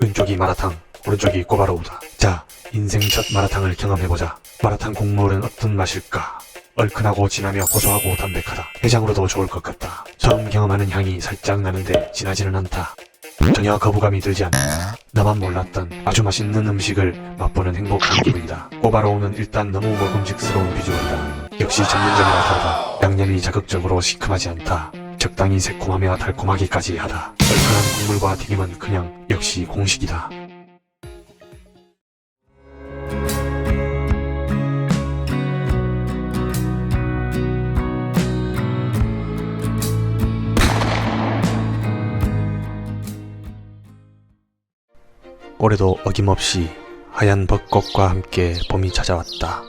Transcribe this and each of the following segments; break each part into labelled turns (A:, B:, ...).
A: 왼쪽이 마라탕, 오른쪽이 꼬바로우다. 자, 인생 첫 마라탕을 경험해보자. 마라탕 국물은 어떤 맛일까? 얼큰하고 진하며 고소하고 담백하다. 해장으로도 좋을 것 같다. 처음 경험하는 향이 살짝 나는데 진하지는 않다. 전혀 거부감이 들지 않는다. 나만 몰랐던 아주 맛있는 음식을 맛보는 행복한 기분이다. 꼬바로우는 일단 너무 먹음직스러운 비주얼이다. 역시 전문점이라 다르다. 양념이 자극적으로 시큼하지 않다. 적당히 새콤하며 달콤하기까지 하다. 국물과 튀김은 그냥 역시 공식이다. 올해도 어김없이 하얀 벚꽃과 함께 봄이 찾아왔다.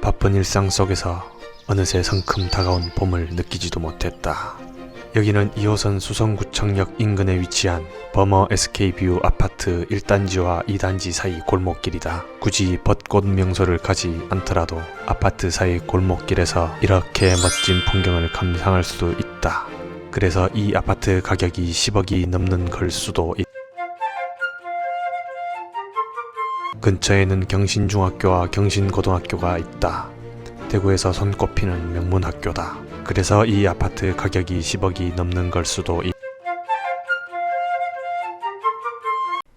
A: 바쁜 일상 속에서 어느새 성큼 다가온 봄을 느끼지도 못했다. 여기는 2호선 수성구청역 인근에 위치한 버머 SK뷰 아파트 1단지와 2단지 사이 골목길이다. 굳이 벚꽃 명소를 가지 않더라도 아파트 사이 골목길에서 이렇게 멋진 풍경을 감상할 수도 있다. 그래서 이 아파트 가격이 10억이 넘는 걸 수도 있다. 근처에는 경신중학교와 경신고등학교가 있다. 대구에서 손꼽히는 명문학교다. 그래서 이 아파트 가격이 10억이 넘는 걸 수도 있...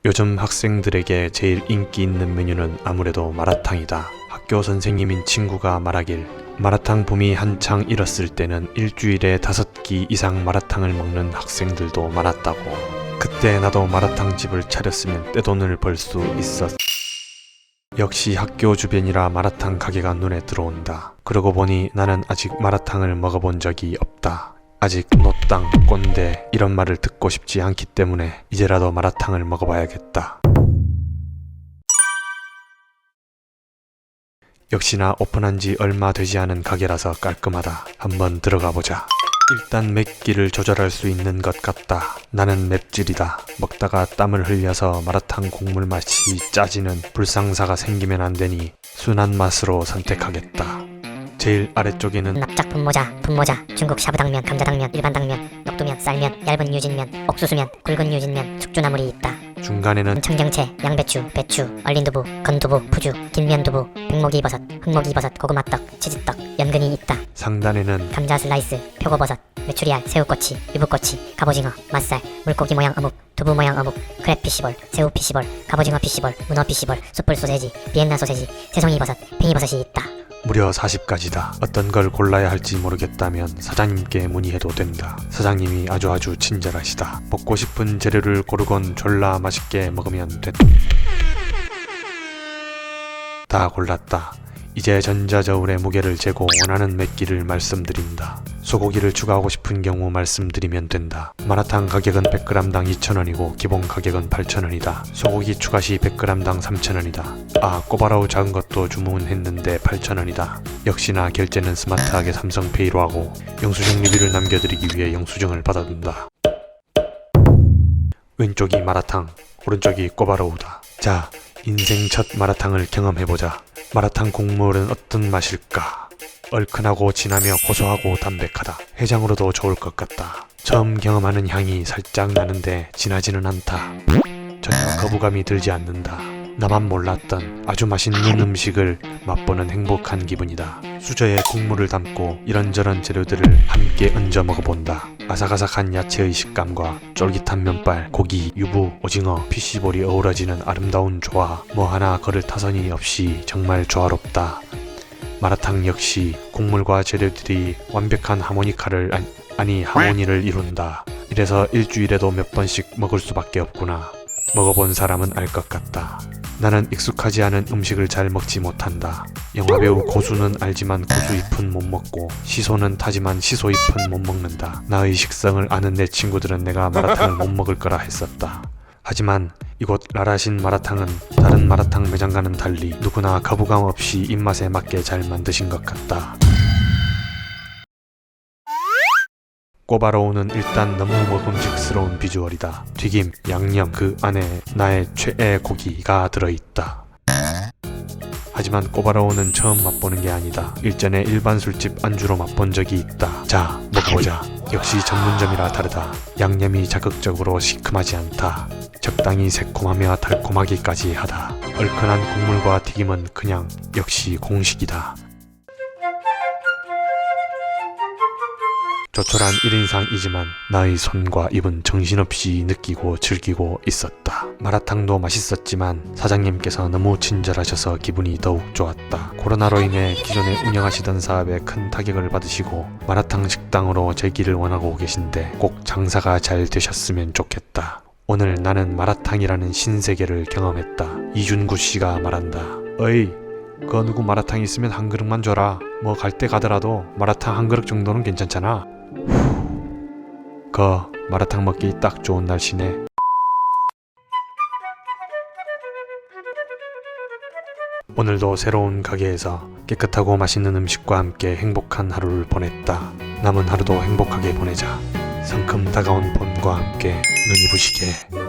A: 요즘 학생들에게 제일 인기 있는 메뉴는 아무래도 마라탕이다. 학교 선생님인 친구가 말하길 마라탕 붐이 한창 일었을 때는 일주일에 다섯 끼 이상 마라탕을 먹는 학생들도 많았다고. 그때 나도 마라탕 집을 차렸으면 떼돈을 벌 수 있었. 역시 학교 주변이라 마라탕 가게가 눈에 들어온다. 그러고 보니 나는 아직 마라탕을 먹어본 적이 없다. 아직 노땅, 꼰대 이런 말을 듣고 싶지 않기 때문에 이제라도 마라탕을 먹어봐야겠다. 역시나 오픈한 지 얼마 되지 않은 가게라서 깔끔하다. 한번 들어가 보자. 일단 맵기를 조절할 수 있는 것 같다. 나는 맵찔이다. 먹다가 땀을 흘려서 마라탕 국물 맛이 짜지는 불상사가 생기면 안 되니 순한 맛으로 선택하겠다. 제일 아래쪽에는
B: 납작 분모자, 분모자, 중국 샤브당면, 감자당면, 일반 당면, 녹두면, 쌀면, 얇은 유진면, 옥수수면, 굵은 유진면, 숙주나물이 있다.
A: 중간에는
B: 청경채, 양배추, 배추, 얼린 두부, 건두부, 푸주, 김면 두부, 백목이 버섯, 흑목이 버섯, 고구마떡, 치즈떡, 연근이 있다.
A: 상단에는
B: 감자 슬라이스, 표고버섯, 메추리알, 새우꼬치, 유부꼬치, 갑오징어, 맛살, 물고기 모양 어묵, 두부 모양 어묵, 크랩 피시볼, 새우 피시볼, 갑오징어 피시볼, 문어 피시볼, 숯불 소세지, 비엔나 소세지, 새송이 버섯, 팽이 버섯이 있다.
A: 무려 40가지다. 어떤 걸 골라야 할지 모르겠다면 사장님께 문의해도 된다. 사장님이 아주 아주 친절하시다. 먹고 싶은 재료를 고르곤 졸라 맛있게 먹으면 됐다. 다 골랐다. 이제 전자저울의 무게를 재고 원하는 맵기를 말씀드린다. 소고기를 추가하고 싶은 경우 말씀드리면 된다. 마라탕 가격은 100g당 2,000원이고 기본 가격은 8,000원이다. 소고기 추가 시 100g당 3,000원이다. 아, 꼬바라우 작은 것도 주문했는데 8,000원이다. 역시나 결제는 스마트하게 삼성페이로 하고 영수증 리뷰를 남겨드리기 위해 영수증을 받아둔다. 왼쪽이 마라탕, 오른쪽이 꼬바로우다. 자, 인생 첫 마라탕을 경험해보자. 마라탕 국물은 어떤 맛일까? 얼큰하고 진하며 고소하고 담백하다. 해장으로도 좋을 것 같다. 처음 경험하는 향이 살짝 나는데 진하지는 않다. 전혀 거부감이 들지 않는다. 나만 몰랐던 아주 맛있는 음식을 맛보는 행복한 기분이다. 수저에 국물을 담고 이런저런 재료들을 함께 얹어 먹어본다. 아삭아삭한 야채의 식감과 쫄깃한 면발, 고기, 유부, 오징어, 피시볼이 어우러지는 아름다운 조화. 뭐 하나 거를 타선이 없이 정말 조화롭다. 마라탕 역시 국물과 재료들이 완벽한 하모니카를 아니, 아니 하모니를 이룬다. 이래서 일주일에도 몇 번씩 먹을 수밖에 없구나. 먹어본 사람은 알 것 같다. 나는 익숙하지 않은 음식을 잘 먹지 못한다. 영화배우 고수는 알지만 고수 잎은 못 먹고 시소는 타지만 시소 잎은 못 먹는다. 나의 식성을 아는 내 친구들은 내가 마라탕을 못 먹을 거라 했었다. 하지만 이곳 라라신 마라탕은 다른 마라탕 매장과는 달리 누구나 거부감 없이 입맛에 맞게 잘 만드신 것 같다. 꼬바로우는 일단 너무 먹음직스러운 비주얼이다. 튀김, 양념, 그 안에 나의 최애 고기가 들어있다. 하지만 꼬바로우는 처음 맛보는 게 아니다. 일전에 일반 술집 안주로 맛본 적이 있다. 자, 먹어보자. 역시 전문점이라 다르다. 양념이 자극적으로 시큼하지 않다. 적당히 새콤하며 달콤하기까지 하다. 얼큰한 국물과 튀김은 그냥 역시 공식이다. 조촐한 1인상이지만 나의 손과 입은 정신없이 느끼고 즐기고 있었다. 마라탕도 맛있었지만 사장님께서 너무 친절하셔서 기분이 더욱 좋았다. 코로나로 인해 기존에 운영하시던 사업에 큰 타격을 받으시고 마라탕 식당으로 재기를 원하고 계신데 꼭 장사가 잘 되셨으면 좋겠다. 오늘 나는 마라탕이라는 신세계를 경험했다. 이준구 씨가 말한다. 어이, 그 누구 마라탕 있으면 한 그릇만 줘라. 뭐 갈 때 가더라도 마라탕 한 그릇 정도는 괜찮잖아. 그 마라탕 먹기 딱 좋은 날씨네. 오늘도 새로운 가게에서 깨끗하고 맛있는 음식과 함께 행복한 하루를 보냈다. 남은 하루도 행복하게 보내자. 상큼 다가온 봄과 함께 눈이 부시게